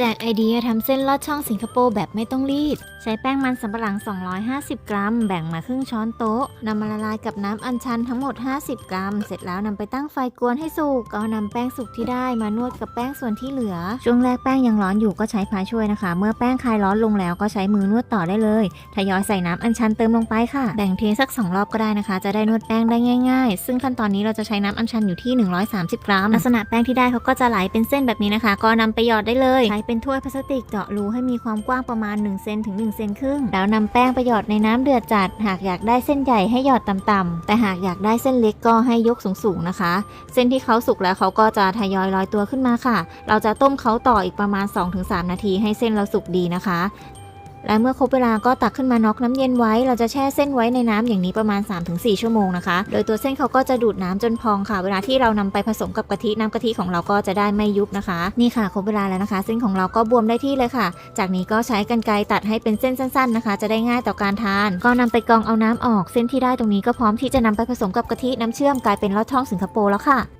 จกไอเดียทำเส้นลอดช่องสิงคโปร์แบบไม่ต้องรีด ใช้แป้งมันสำปะหลัง 250 กรัม แบ่งมาครึ่งช้อนโต๊ะนำมาละลายกับน้ำอัญชันทั้งหมด 50 กรัม เสร็จแล้วนำไปตั้งไฟกวนให้สุกก็นำแป้งสุกที่ได้มานวดกับแป้งส่วนที่เหลือ ช่วงแรกแป้งยังร้อนอยู่ก็ใช้พายช่วยนะคะ เมื่อแป้งคลายร้อนลงแล้วก็ใช้มือนวดต่อได้เลยทยอยใส่น้ำอัญชันเติมลงไปค่ะ แบ่งเทสัก 2 รอบก็ได้นะคะ จะได้นวดแป้งได้ง่าย ๆ ซึ่งขั้นตอนนี้เราจะใช้น้ำอัญชันอยู่ที่ 130 กรัม ลักษณะแป้งที่ได้เขาก็จะไหลเป็นเส้นแบบนี้นะคะ ก็นำไปหยอดได้เลยใช้เป็นถ้วยพลาสติกเจาะรูให้มีความกว้างประมาณ1เซนถึง1เซนครึ่ง แล้วนำแป้งไปหยอดในน้ำเดือดจัด หากอยากได้เส้นใหญ่ให้หยอดต่ำๆแต่หากอยากได้เส้นเล็กก็ให้ยกสูงๆนะคะ เส้นที่เขาสุกแล้วเขาก็จะทยอยลอยตัวขึ้นมาค่ะ เราจะต้มเขาต่ออีกประมาณ 2-3 นาทีให้เส้นเราสุกดีนะคะ และเมื่อครบเวลาก็ตักขึ้นมาน็อกน้ำเย็นไว้ เราจะแช่เส้นไว้ในน้ำอย่างนี้ประมาณ 3-4 ชั่วโมงนะคะ โดยตัวเส้นเขาก็จะดูดน้ำจนพองค่ะ เวลาที่เรานำไปผสมกับกะทิน้ำกะทิของเราก็จะได้ไม่ยุบนะคะ นี่ค่ะครบเวลาแล้วนะคะ เส้นของเราก็บวมได้ที่เลยค่ะ จากนี้ก็ใช้กรรไกรตัดให้เป็นเส้นสั้น ๆนะคะ จะได้ง่ายต่อการทาน ก็นำไปกรองเอาน้ำออก เส้นที่ได้ตรงนี้ก็พร้อมที่จะนำไปผสมกับกะทิน้ำเชื่อมกลายเป็นลอดช่องสิงคโปร์แล้วค่ะ